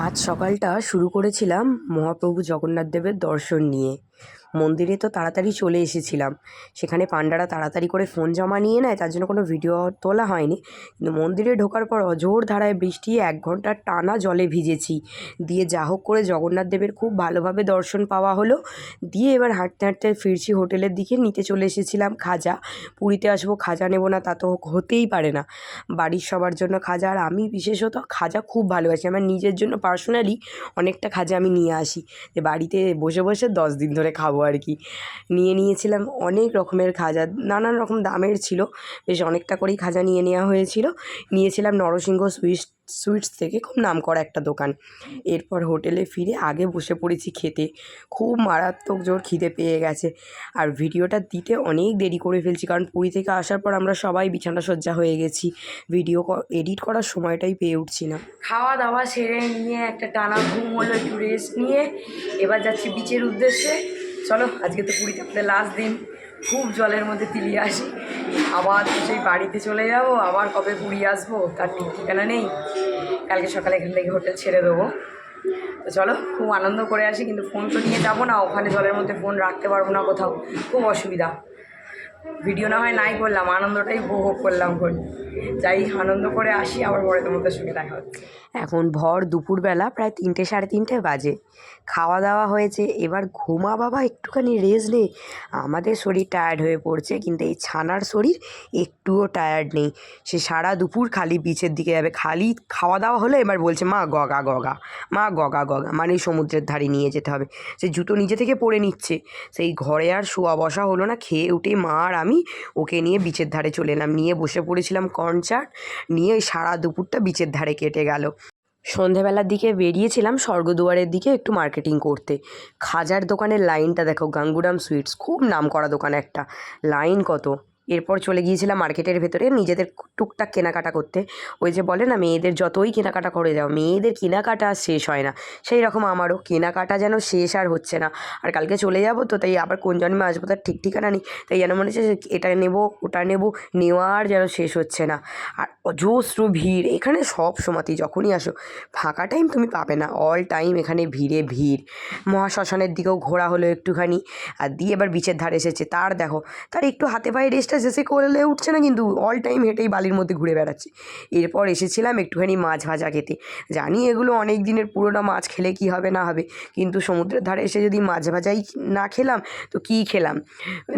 আজ সকালটা শুরু করেছিলাম মহাপ্রভু জগন্নাথ দেবের দর্শন নিয়ে। মন্দিরে তো তাড়াতাড়ি চলে এসেছিলাম। সেখানে পাণ্ডারা তাড়াতাড়ি করে ফোন জমা নিয়ে নেয়, তার জন্য কোনো ভিডিও তোলা হয়নি। কিন্তু মন্দিরে ঢোকার পর অজোর ধারায় বৃষ্টি, এক ঘণ্টার টানা জলে ভিজেছি। দিয়ে যা হোক করে জগন্নাথ দেবের খুব ভালোভাবে দর্শন পাওয়া হলো। দিয়ে এবার হাঁটতে হাঁটতে ফিরছি হোটেলের দিকে, নিতে চলে এসেছিলাম খাজা। পুরীতে আসব, খাজা নেব না তা তো হতেই পারে না। বাড়ির সবার জন্য খাজা আর আমি বিশেষত খাজা খুব ভালোবাসি। আমার নিজের জন্য পার্সোনালি অনেকটা খাজা আমি নিয়ে আসি। যে বাড়িতে বসে বসে দশ দিন ধরে খাব আর কি। নিয়ে নিয়েছিলাম অনেক রকমের খাজা, নানান রকম দামের ছিল, বেশ অনেকটা করেই খাজা নিয়ে নেওয়া হয়েছিল। নিয়েছিলাম নরসিংহ সুইটস সুইটস থেকে খুব নামকরা একটা দোকান। এরপর হোটেলে ফিরে আগে বসে পড়েছি খেতে। খুব মারাত্মক জোর খিদে পেয়ে গেছে। আর ভিডিওটা দিতে অনেক দেরি করে ফেলছি, কারণ পুরী থেকে আসার পর আমরা সবাই বিছানা সজ্জা হয়ে গেছি। ভিডিও এডিট করার সময়টাই পেয়ে উঠছি না। খাওয়া দাওয়া সেরে নিয়ে একটা টানা ঘুম হলো একটু রেস্ট নিয়ে। এবার যাচ্ছি বিচের উদ্দেশ্যে। চলো, আজকে তো পুরীতে আমাদের লাস্ট দিন। খুব জলের মধ্যে তিলিয়ে আসি। আবার তো সেই বাড়িতে চলে যাব, আবার কবে পুরী আসব, তার ঠিক ঠিকানা নেই। কালকে সকালে এখান থেকে হোটেল ছেড়ে দেবো। তো চলো, খুব আনন্দ করে আসি, কিন্তু ফোন তো নিয়ে যাব না, ওখানে জলের মধ্যে ফোন রাখতে পারব না কোথাও। খুব অসুবিধা। ভিডিও না হয় নাই করলাম, আনন্দটাই উপভোগ করলাম খুব যাই আনন্দ করে আসি, আবার পরে তোমাদের সঙ্গে দেখা হচ্ছে। এখন ভর দুপুরবেলা, প্রায় তিনটে, সাড়ে তিনটে বাজে। খাওয়া দাওয়া হয়েছে, এবার ঘুমা বাবা একটুখানি রেস্ট নে। আমাদের শরীর টায়ার্ড হয়ে পড়ছে, কিন্তু এই ছানার শরীর একটুও টায়ার্ড নেই। সে সারা দুপুর খালি বিচের দিকে যাবে। খালি খাওয়া দাওয়া হলে, এবার বলছে, মা, গগা গগা, মা, গগা গগা। মানে সমুদ্রের ধারে নিয়ে যেতে হবে। সে জুতো নিজে থেকে পরে নিচ্ছে। সেই ঘরে আর শোয়া বসা হলো না। খেয়ে উঠে মা আর আমি ওকে নিয়ে বিচের ধারে চলে এলাম। নিয়ে বসে পড়েছিলাম কর্নচার নিয়ে ওই সারা দুপুরটা বিচের ধারে কেটে গেল। সন্ধেবেলার দিকে বেরিয়েছিলাম স্বর্গদুয়ারের দিকে একটু মার্কেটিং করতে। খাজার দোকানের লাইনটা দেখো, গাঙ্গুরাম সুইটস খুব নাম করা দোকান একটা। লাইন কত? এরপর চলে গিয়েছিলাম মার্কেটের ভেতরে নিজেদের টুকটাক কেনাকাটা করতে। ওই যে বলে না, মেয়েদের যতই কেনাকাটা করে যাও, মেয়েদের কেনাকাটা শেষ হয় না। সেই রকম আমারও কেনাকাটা যেন শেষ আর হচ্ছে না। আর কালকে চলে যাব তো, তাই আবার কোন জন্মে আসব তার ঠিক ঠিকানা নেই। তাই যেন মনে হচ্ছে এটা নেব, ওটা নেব নেওয়ার যেন শেষ হচ্ছে না। আর অজস্র ভিড়, এখানে সব সময়তেই যখনই আসো, ফাঁকা টাইম তুমি পাবে না। অল টাইম এখানে ভিড়ে ভিড়। মহাশ্মশানের দিকেও ঘোরা হলো একটুখানি। আর দিয়ে এবার বিচের ধারে এসেছে। তার দেখো, তার একটু হাতে পায়ে রেস্ট সে করলে উঠছে না কিন্তু অল টাইম হেঁটেই বালির মধ্যে ঘুরে বেড়াচ্ছে। এরপর এসেছিলাম একটুখানি মাছ ভাজা খেতে। জানি এগুলো অনেক দিনের পুরোনো মাছ, খেলে কি হবে না হবে, কিন্তু সমুদ্রের ধারে এসে যদি মাছ ভাজাই না খেলাম, তো কী খেলাম?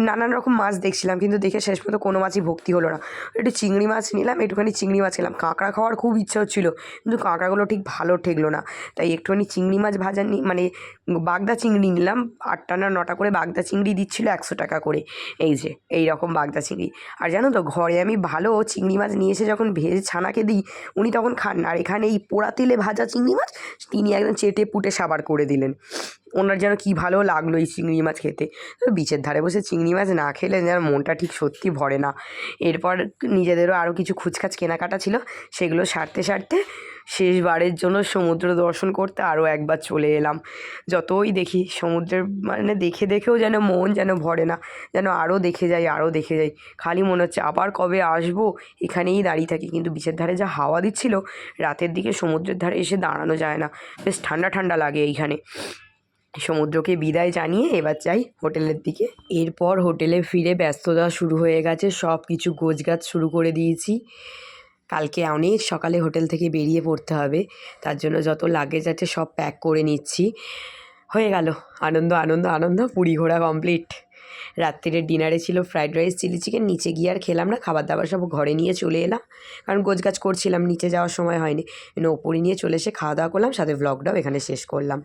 নানান রকম মাছ দেখছিলাম, কিন্তু দেখে শেষ পর্যন্ত কোনো মাছই ভক্তি হলো না। একটু চিংড়ি মাছ নিলাম, একটুখানি চিংড়ি মাছ খেলাম। কাঁকড়া খাওয়ার খুব ইচ্ছা হচ্ছিল, কিন্তু কাঁকড়াগুলো ঠিক ভালো ঠেকলো না। তাই একটুখানি চিংড়ি মাছ ভাজা নি মানে বাগদা চিংড়ি নিলাম। আটটা না নটা করে বাগদা চিংড়ি দিচ্ছিল একশো টাকা করে। এই যে, এই রকম বাগদা চিংড়ি আর জানো তো, ঘরে আমি ভালো চিংড়ি মাছ নিয়ে এসে যখন ভেজে ছানাকে দিই, উনি তখন খান। না আর এখানে এই পোড়া তেলে ভাজা চিংড়ি মাছ, তিনি একদম চেটে পুটে সাবার করে দিলেন। ওনার যেন কী ভালো লাগল এই চিংড়ি মাছ খেতে। বিচের ধারে বসে চিংড়ি মাছ না খেলে যেন মনটা ঠিক সত্যি ভরে না। এরপর নিজেদেরও আরও কিছু খুচখাচ কেনাকাটা ছিল, সেগুলো সারতে সারতে শেষবারের জন্য সমুদ্র দর্শন করতে আরও একবার চলে এলাম। যতই দেখি সমুদ্রের মানে দেখে দেখেও যেন মন যেন ভরে না, যেন আরও দেখে যাই, আরও দেখে যাই। খালি মনে হচ্ছে আবার কবে আসব, এখানেই দাঁড়িয়ে থাকি। কিন্তু বিচের ধারে যা হাওয়া দিচ্ছিল, রাতের দিকে সমুদ্রের ধারে এসে দাঁড়ানো যায় না। বেশ ঠান্ডা ঠান্ডা লাগে এইখানে। সমুদ্রকে বিদায় জানিয়ে এবার যাই হোটেলের দিকে। এরপর হোটেলে ফিরে ব্যস্ততা শুরু হয়ে গেছে সব কিছু গোছগাছ শুরু করে দিয়েছি। কালকে অনেক সকালে হোটেল থেকে বেরিয়ে পড়তে হবে। তার জন্য যত লাগেজ আছে সব প্যাক করে নিচ্ছি। হয়ে গেল। আনন্দ আনন্দ আনন্দ, পুরী ঘোরা কমপ্লিট রাত্রিরের ডিনারে ছিল ফ্রাইড রাইস চিলি চিকেন নিচে গিয়ে আর খেলাম না। খাবার দাবার সব ঘরে নিয়ে চলে এলাম। কারণ গোছগাছ করছিলাম, নিচে যাওয়ার সময় হয়নি। ওপরে নিয়ে চলে এসে খাওয়া দাওয়া করলাম, সাথে ব্লগটাও এখানে শেষ করলাম।